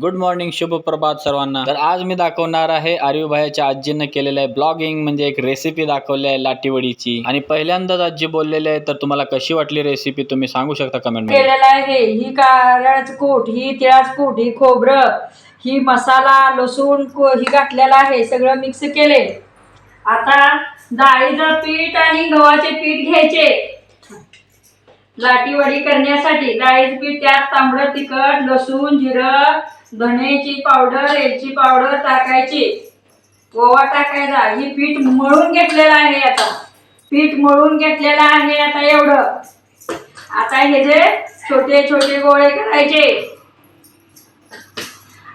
Good morning शुभ प्रभात सर्वांना. तर आज मी दाखवणार आहे आर्यूभाईच्या आजीनं केलेलं आहे ब्लॉगिंग म्हणजे एक रेसिपी दाखवली आहे लाटीवडीची. आणि पहिल्यांदाच आजी बोललेले आहे तर तुम्हाला कशी वाटली रेसिपी तुम्ही सांगू शकता कमेंटमध्ये? केलेलं आहे ही. कारळाचं कूट ही तिळाचं कूट ही खोबरं ही मसाला लसूण को- ही घातलेला आहे. सगळं मिक्स केले. आता डाळीचं पीठ आणि गव्हाचे पीठ घ्यायचे. लाटीवडी करण्यासाठी डाळीचं पीठ त्यात तांबडं तिखट लसूण जिरं धनेची पावडर एलची पावडर टाकायची. ओवा टाकायचा. ही पीठ मळून घेतलेलं आहे आता. पीठ मळून घेतलेलं आहे आता एवढं. आता हे जे छोटे छोटे गोळे करायचे.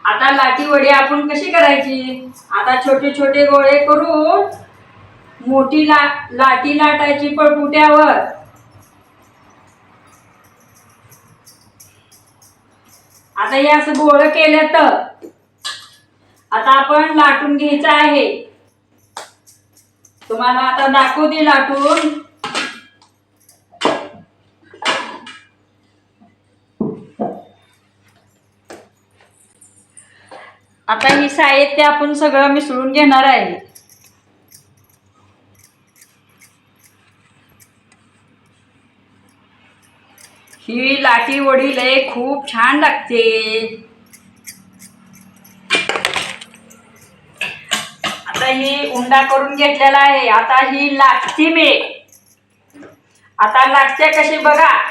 आता लाटी वडी आपण कशी करायची? आता छोटे छोटे गोळे करून मोठी ला लाटी लाटायची पळपुट्यावर आता हे असं गोळ केलं तर. आता आपण लाटून घ्यायचं आहे. तुम्हाला आता दाखवते लाटून. आता ही साहित्य आपण सगळं मिसळून घेणार आहे. ही लाटी वडी लय खूप छान लागते. आता ही उंडा करून घेतलेला आहे. आता ही लाटते मी. आता लाटते कशी बघा.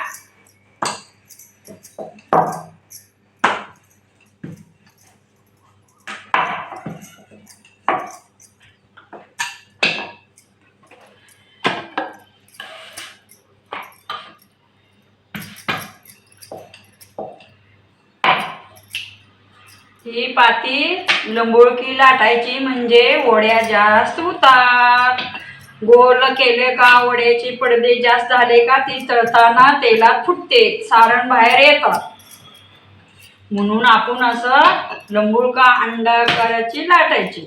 ही पाती लंबोळकी लाटायची म्हणजे वड्या जास्त होतात गोल केले का वड्याचे पडदे जास्त झाले का ती तळताना तेलात फुटते सारण बाहेर येतं. म्हणून आपण असं लंबुळका अंडाकाराची लाटायची.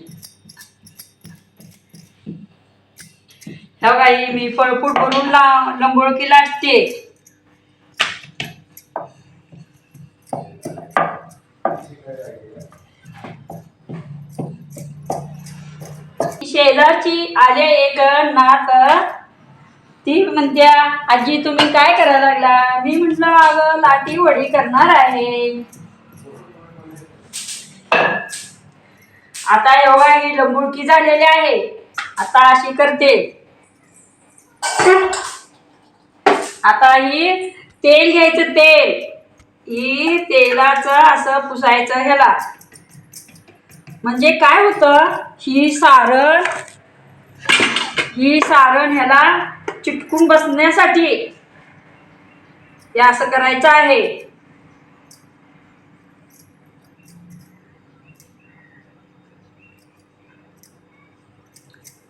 ह्या काही मी फळफूट करून ला लंबोळकी लाटते. शेजारची आले एक नात. ती म्हणत्या आजी तुम्ही काय करायला लागला? मी म्हटलं अगं लाटी वडी करणार आहे. आता एवढा ही लंबुडकी झालेली आहे. आता अशी करते. आता ही तेल घ्यायचं तेल. ही तेलाचं असं पुसायचं ह्याला. म्हणजे काय होतं? ही सारण ही सारण ह्याला चिटकून बसण्यासाठी हे असं करायचं आहे.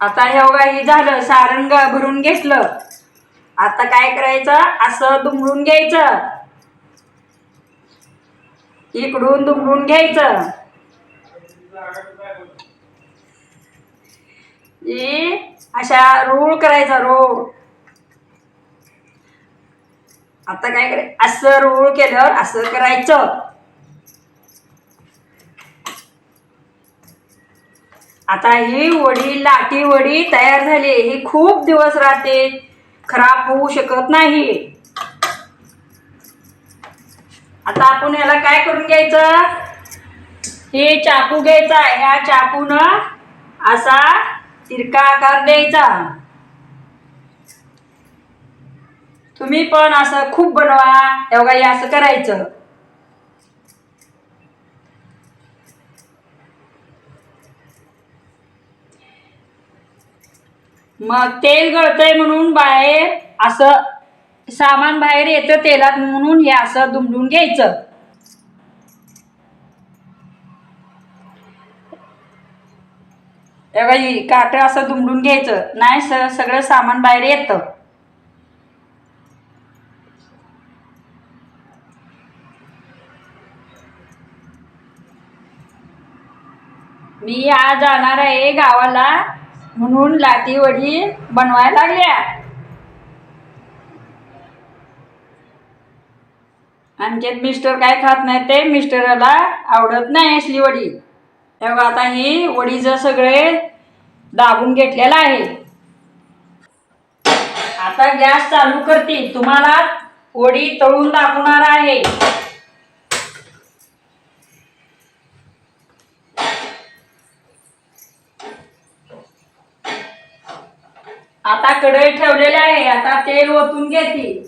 आता हे बघा हे झालं. सारण भरून घेतलं. आता काय करायचं? असं दुमडून घ्यायचं. इकडून दुमडून घ्यायचं. अशा रोळ करायचा रोळ आता काय कराय असं रोळ केल्यावर असं करायचं. आता ही वडी लाटी वडी तयार झाली. ही खूप दिवस राहते. खराब होऊ शकत नाही. आता आपण याला काय करून घ्यायचं? हे चाकू घ्यायचा ह्या चाकून असा तिरका आकार द्यायचा. तुम्ही पण असं खूप बनवा. एवढा हे असं करायचं. मग तेल गळतंय म्हणून बाहेर असं सामान बाहेर येतं तेलात म्हणून हे असं दुमडून घ्यायचं. हे काट असं दुमडून घ्यायचं. नाही सर सगळं सामान बाहेर येतं. मी आज जाणार आहे गावाला म्हणून लाटी वडी बनवायला लागल्या. आमच्यात मिस्टर काय खात नाही ते मिस्टरला आवडत नाही असली वडी. तेव्हा आता ही वडीचं सगळे दाबून घेतलेलं आहे. आता गॅस चालू करते तुम्हाला वडी तळून दाखवणार आहे. आता कढई ठेवलेली आहे. आता तेल ओतून घेते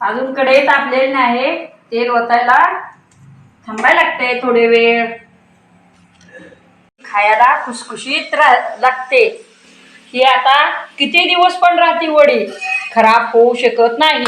अजून कढई तापलेली नाही तेल ओतायला थांबायला लागते थोडे वेळ. खायला खुसखुशीत रा- लागते. ही आता किती दिवस पण राहते वडी? खराब होऊ शकत नाही.